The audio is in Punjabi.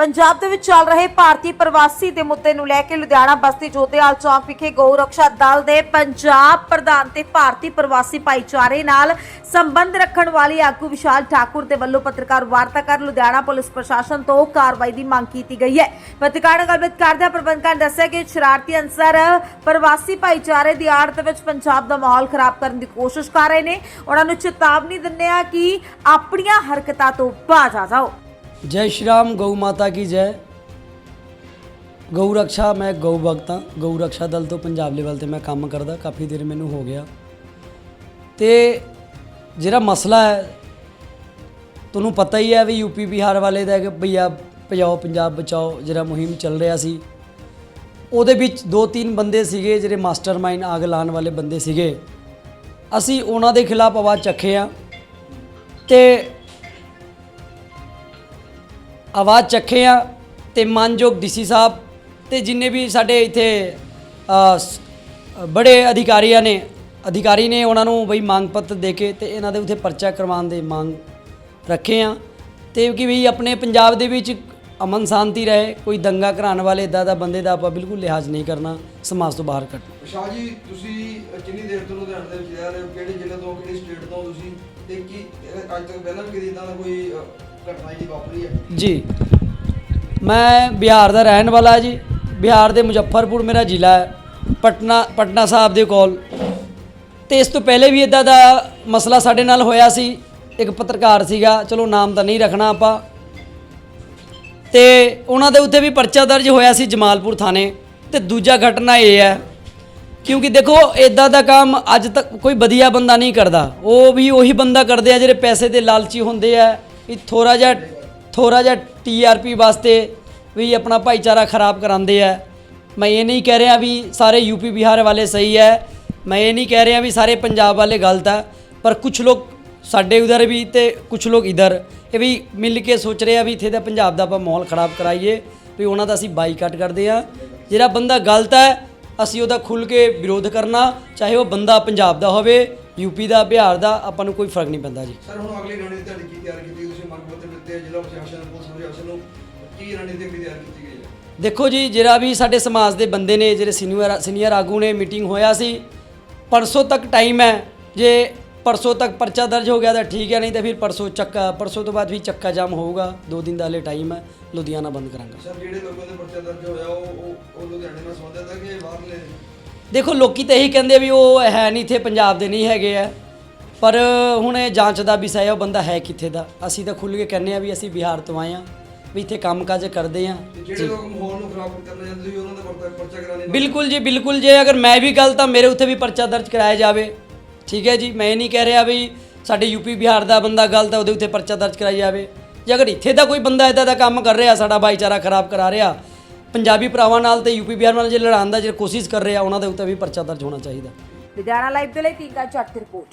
ਪੰਜਾਬ ਦੇ ਵਿੱਚ ਚੱਲ ਰਹੇ ਭਾਰਤੀ ਪ੍ਰਵਾਸੀ ਦੇ ਮੁੱਦੇ ਨੂੰ ਲੈ ਕੇ ਲੁਧਿਆਣਾ ਬਸਤੀ ਜੋਤੇਵਾਲ ਚੌਂਕ ਵਿਖੇ ਗਊ ਰੱਖਿਆ ਦਲ ਦੇ ਪੰਜਾਬ ਪ੍ਰਧਾਨ ਤੇ ਭਾਰਤੀ ਪ੍ਰਵਾਸੀ ਭਾਈਚਾਰੇ ਨਾਲ ਸੰਬੰਧ ਰੱਖਣ ਵਾਲੀ ਆਗੂ ਵਿਸ਼ਾਲ ਠਾਕੁਰ ਦੇ ਵੱਲੋਂ ਪੱਤਰਕਾਰ ਵਾਰਤਾ ਕਰ ਲੁਧਿਆਣਾ ਪੁਲਿਸ ਪ੍ਰਸ਼ਾਸਨ ਤੋਂ ਕਾਰਵਾਈ ਦੀ ਮੰਗ ਕੀਤੀ ਗਈ ਹੈ। ਪੱਤਰਕਾਰਾਂ ਨਾਲ ਗੱਲਬਾਤ ਕਰਦਿਆਂ ਪ੍ਰਬੰਧਕਾਂ ਨੇ ਦੱਸਿਆ ਕਿ ਸ਼ਰਾਰਤੀ ਅਨਸਰ ਪ੍ਰਵਾਸੀ ਭਾਈਚਾਰੇ ਦੀ ਆੜ ਦੇ ਵਿੱਚ ਪੰਜਾਬ ਦਾ ਮਾਹੌਲ ਖਰਾਬ ਕਰਨ ਦੀ ਕੋਸ਼ਿਸ਼ ਕਰ ਰਹੇ ਨੇ। ਉਹਨਾਂ ਨੂੰ ਚੇਤਾਵਨੀ ਦਿੰਦੇ ਆ ਕਿ ਆਪਣੀਆਂ ਹਰਕਤਾਂ ਤੋਂ ਬਾਜ਼ ਆ ਜਾਓ। ਜੈ ਸ਼੍ਰੀ ਰਾਮ ਗਊ ਮਾਤਾ ਕੀ ਜੈ ਗਊ ਰਕਸ਼ਾ ਮੈਂ ਗਊ ਭਗਤ ਹਾਂ ਗਊ ਰਕਸ਼ਾ ਦਲ ਤੋਂ ਪੰਜਾਬ ਲੈਵਲ ਤੇ ਮੈਂ ਕੰਮ ਕਰਦਾ ਕਾਫੀ ਦੇਰ ਮੈਨੂੰ ਹੋ ਗਿਆ ਤੇ ਜਿਹੜਾ ਮਸਲਾ ਹੈ ਤੁਹਾਨੂੰ ਪਤਾ ਹੀ ਹੈ ਵੀ ਯੂਪੀ ਬਿਹਾਰ ਵਾਲੇ ਦਾ ਕਿ ਭਈਆ ਭਜਾਓ ਪੰਜਾਬ ਬਚਾਓ ਜਿਹੜਾ ਮੁਹਿੰਮ ਚੱਲ ਰਿਹਾ ਸੀ ਉਹਦੇ ਵਿੱਚ ਦੋ ਤਿੰਨ ਬੰਦੇ ਸੀਗੇ ਜਿਹੜੇ ਮਾਸਟਰਮਾਈਂਡ ਆਗ ਲਾਉਣ ਵਾਲੇ ਬੰਦੇ ਸੀਗੇ ਅਸੀਂ ਉਹਨਾਂ ਦੇ ਖਿਲਾਫ ਆਵਾਜ਼ ਚੱਕੇ ਆ ਤੇ ਆਵਾਜ਼ ਚੱਕੇ ਆ ਤੇ ਮਾਨਯੋਗ ਡੀਸੀ ਸਾਹਿਬ ਤੇ ਜਿੰਨੇ ਵੀ ਸਾਡੇ ਇੱਥੇ ਬੜੇ ਅਧਿਕਾਰੀਆਂ ਨੇ, ਅਧਿਕਾਰੀ ਨੇ ਉਹਨਾਂ ਨੂੰ ਬਈ ਮੰਗ ਪੱਤਰ ਦੇ ਕੇ ਤੇ ਇਹਨਾਂ ਦੇ ਉੱਤੇ ਪਰਚਾ ਕਰਵਾਉਣ ਦੇ ਮੰਗ ਰੱਖੇ ਆ। ਤੇ ਕਿ ਵੀ ਆਪਣੇ ਪੰਜਾਬ ਦੇ ਵਿੱਚ ਅਮਨ ਸ਼ਾਂਤੀ ਰਹੇ, ਕੋਈ ਦੰਗਾ ਕਰਾਉਣ ਵਾਲੇ ਇਦਾਂ ਦਾ ਬੰਦੇ ਦਾ ਆਪਾਂ ਬਿਲਕੁਲ ਲਿਹਾਜ਼ ਨਹੀਂ ਕਰਨਾ, ਸਮਾਜ ਤੋਂ ਬਾਹਰ ਕੱਢਣਾ। ਸ਼ਾਹ ਜੀ, ਤੁਸੀਂ ਕਿੰਨੀ ਦੇਰ ਤੋਂ ਲੁਧਿਆਣੇ ਦੇ ਵਿੱਚ ਰਹਿ ਰਹੇ ਹੋ, ਕਿਹੜੇ ਜ਼ਿਲ੍ਹੇ ਤੋਂ, ਕਿਹੜੀ ਸਟੇਟ ਤੋਂ ਤੁਸੀਂ ਤੇ ਕੀ ਅੱਜ ਤੱਕ ਪਹਿਲਾਂ ਵੀ ਕਦੀ ਇਦਾਂ ਦਾ ਕੋਈ ਘਟਨਾ ਜਿਹੜੀ ਵਾਪਰੀ ਹੈ। ਜੀ। ਮੈਂ ਬਿਹਾਰ ਦਾ ਰਹਿਣ ਵਾਲਾ ਜੀ। ਬਿਹਾਰ ਦੇ ਮੁਜ਼ੱਫਰਪੁਰ ਮੇਰਾ ਜ਼ਿਲ੍ਹਾ ਹੈ। ਪਟਨਾ ਪਟਨਾ ਸਾਹਿਬ ਦੇ ਕੋਲ। ਤੇ ਇਸ ਤੋਂ ਪਹਿਲੇ ਵੀ ਇਦਾਂ ਦਾ ਮਸਲਾ ਸਾਡੇ ਨਾਲ ਹੋਇਆ ਸੀ। ਇੱਕ ਪੱਤਰਕਾਰ ਸੀਗਾ। ਚਲੋ ਨਾਮ ਤਾਂ ਨਹੀਂ ਰੱਖਣਾ ਆਪਾਂ। ਤੇ ਉਹਨਾਂ ਦੇ ਉੱਤੇ ਵੀ ਪਰਚਾ ਦਰਜ ਹੋਇਆ ਸੀ ਜਮਾਲਪੁਰ ਥਾਣੇ। ਤੇ ਦੂਜਾ ਘਟਨਾ ਇਹ ਹੈ। ਕਿਉਂਕਿ ਦੇਖੋ ਇਦਾਂ ਦਾ ਕੰਮ ਅੱਜ ਤੱਕ ਕੋਈ ਵਧੀਆ ਬੰਦਾ ਨਹੀਂ ਕਰਦਾ। ਉਹ ਵੀ ਉਹੀ ਬੰਦਾ ਕਰਦੇ ਆ ਜਿਹੜੇ ਪੈਸੇ ਦੇ ਲਾਲਚੀ ਹੁੰਦੇ ਆ। ਵੀ ਥੋੜਾ ਜਿਹਾ ਥੋੜਾ ਜਿਹਾ ਟੀਆਰਪੀ ਵਾਸਤੇ ਵੀ ਆਪਣਾ ਭਾਈਚਾਰਾ ਖਰਾਬ ਕਰਾਉਂਦੇ ਆ। ਮੈਂ ਇਹ ਨਹੀਂ ਕਹਿ ਰਿਹਾ ਵੀ ਸਾਰੇ ਯੂਪੀ ਬਿਹਾਰ ਵਾਲੇ ਸਹੀ ਹੈ ਮੈਂ ਇਹ ਨਹੀਂ ਕਹਿ ਰਿਹਾ ਵੀ ਸਾਰੇ ਪੰਜਾਬ ਵਾਲੇ ਗਲਤ ਆ। ਪਰ ਕੁਝ ਲੋਕ ਸਾਡੇ ਉਧਰ ਵੀ ਤੇ ਕੁਝ ਲੋਕ ਇਧਰ, ਇਹ ਵੀ ਮਿਲ ਕੇ ਸੋਚ ਰਹੇ ਆ ਵੀ ਇੱਥੇ ਦਾ ਪੰਜਾਬ ਦਾ ਆਪਾਂ ਮਾਹੌਲ ਖਰਾਬ ਕਰਾਈਏ, ਵੀ ਉਹਨਾਂ ਦਾ ਅਸੀਂ ਬਾਈਕਾਟ ਕਰਦੇ ਆ। ਜਿਹੜਾ ਬੰਦਾ ਗਲਤ ਹੈ ਅਸੀਂ ਉਹਦਾ ਖੁੱਲ ਕੇ ਵਿਰੋਧ ਕਰਨਾ, ਚਾਹੇ ਉਹ ਬੰਦਾ ਪੰਜਾਬ ਦਾ ਹੋਵੇ ਯੂਪੀ ਦਾ ਬਿਹਾਰ ਦਾ ਆਪਾਂ ਨੂੰ ਕੋਈ ਫ਼ਰਕ ਨਹੀਂ ਪੈਂਦਾ ਜੀ। ਸਰ ਹੁਣ ਅਗਲੀ ਰਣਨੀਤੀ ਤੁਹਾਡੀ ਕੀ ਤਿਆਰ ਕੀਤੀ ਤੁਸੀਂ? ਮੰਗ ਪੱਤਰ ਦਿੱਤੇ ਜ਼ਿਲ੍ਹਾ ਪ੍ਰਸ਼ਾਸਨ ਪੁਲਿਸ ਪ੍ਰਸ਼ਾਸਨ ਨੂੰ ਕੀ ਰਣਨੀਤੀ ਅਗਲੀ ਤਿਆਰ ਕੀਤੀ ਗਈ ਹੈ? ਦੇਖੋ ਜੀ ਜਿਹੜਾ ਵੀ ਸਾਡੇ ਸਮਾਜ ਦੇ ਬੰਦੇ ਨੇ ਜਿਹੜੇ ਸੀਨੀਅਰ ਸੀਨੀਅਰ ਆਗੂ ਨੇ ਮੀਟਿੰਗ ਹੋਇਆ ਸੀ ਪਰਸੋਂ ਤੱਕ ਟਾਈਮ ਹੈ। ਜੇ ਪਰਸੋਂ ਤੱਕ ਪਰਚਾ ਦਰਜ ਹੋ ਗਿਆ ਤਾਂ ਠੀਕ ਹੈ ਨਹੀਂ ਤਾਂ ਫਿਰ ਪਰਸੋਂ ਚੱਕਾ ਪਰਸੋਂ ਤੋਂ ਬਾਅਦ ਵੀ ਚੱਕਾ ਜਾਮ ਹੋਊਗਾ। ਦੋ ਦਿਨ ਦਾ ਹਲੇ ਟਾਈਮ ਹੈ ਲੁਧਿਆਣਾ ਬੰਦ ਕਰਾਂਗਾ। ਸਰ ਜਿਹੜੇ ਲੋਕਾਂ ਦੇ ਪਰਚਾ ਦਰਜ ਹੋਇਆ ਉਹ- ਉਹ ਲੁਧਿਆਣੇ ਨਾਲ ਸੰਬੰਧਿਤ ਹੈ ਕਿ ਬਾਹਰਲੇ ਦੇਖੋ ਲੋਕੀ ਤਾਂ ਇਹੀ ਕਹਿੰਦੇ ਵੀ ਉਹ ਹੈ ਨਹੀਂ ਇੱਥੇ ਪੰਜਾਬ ਦੇ ਨਹੀਂ ਹੈਗੇ ਆ। ਪਰ ਹੁਣ ਇਹ ਜਾਂਚ ਦਾ ਵਿਸ਼ਾ ਹੈ ਉਹ ਬੰਦਾ ਹੈ ਕਿੱਥੇ ਦਾ? ਅਸੀਂ ਤਾਂ ਖੁੱਲ੍ਹ ਕੇ ਕਹਿੰਦੇ ਆ ਵੀ ਅਸੀਂ ਬਿਹਾਰ ਤੋਂ ਆਏ ਆ ਵੀ ਇੱਥੇ ਕੰਮਕਾਜ ਕਰਦੇ ਆ ਜਿਹੜੇ ਲੋਕ ਮਾਹੌਲ ਨੂੰ ਖਰਾਬ ਕਰਨਾ ਚਾਹੁੰਦੇ ਸੀ ਉਹਨਾਂ ਦਾ ਪਰਚਾ ਪਰਚਾ ਕਰਾਣੇ ਬਿਲਕੁਲ ਜੀ ਬਿਲਕੁਲ ਜੇ ਅਗਰ ਮੈਂ ਵੀ ਗਲਤ ਤਾਂ ਮੇਰੇ ਉੱਤੇ ਵੀ ਪਰਚਾ ਦਰਜ ਕਰਾਇਆ ਜਾਵੇ। ਠੀਕ ਹੈ ਜੀ ਮੈਂ ਇਹ ਨਹੀਂ ਕਹਿ ਰਿਹਾ ਵੀ ਸਾਡੇ ਯੂਪੀ ਬਿਹਾਰ ਦਾ ਬੰਦਾ ਗਲਤ ਹੈ ਉਹਦੇ ਉੱਤੇ ਪਰਚਾ ਦਰਜ ਕਰਾਇਆ ਜਾਵੇ। ਜੇ ਅਗਰ ਇੱਥੇ ਦਾ ਕੋਈ ਬੰਦਾ ਇਦਾਂ ਦਾ ਕੰਮ ਕਰ ਰਿਹਾ ਸਾਡਾ ਭਾਈਚਾਰਾ ਖਰਾਬ ਕਰਾ ਰਿਹਾ ਪੰਜਾਬੀ ਭਰਾਵਾਂ ਨਾਲ ਤੇ ਯੂਪੀ ਬਿਹਾਰ ਨਾਲ ਜੇ ਲੜਾਉਣ ਦਾ ਜੇ ਕੋਸ਼ਿਸ਼ ਕਰ ਰਿਹਾ, ਉਹਨਾਂ ਦੇ ਉੱਤੇ ਵੀ ਪਰਚਾ ਦਰਜ ਹੋਣਾ ਚਾਹੀਦਾ। ਲੁਧਿਆਣਾ ਲਾਈਵ ਦੇ ਲਈ ਟੀਕਾ ਚੱਟ ਰਿਪੋਰਟ।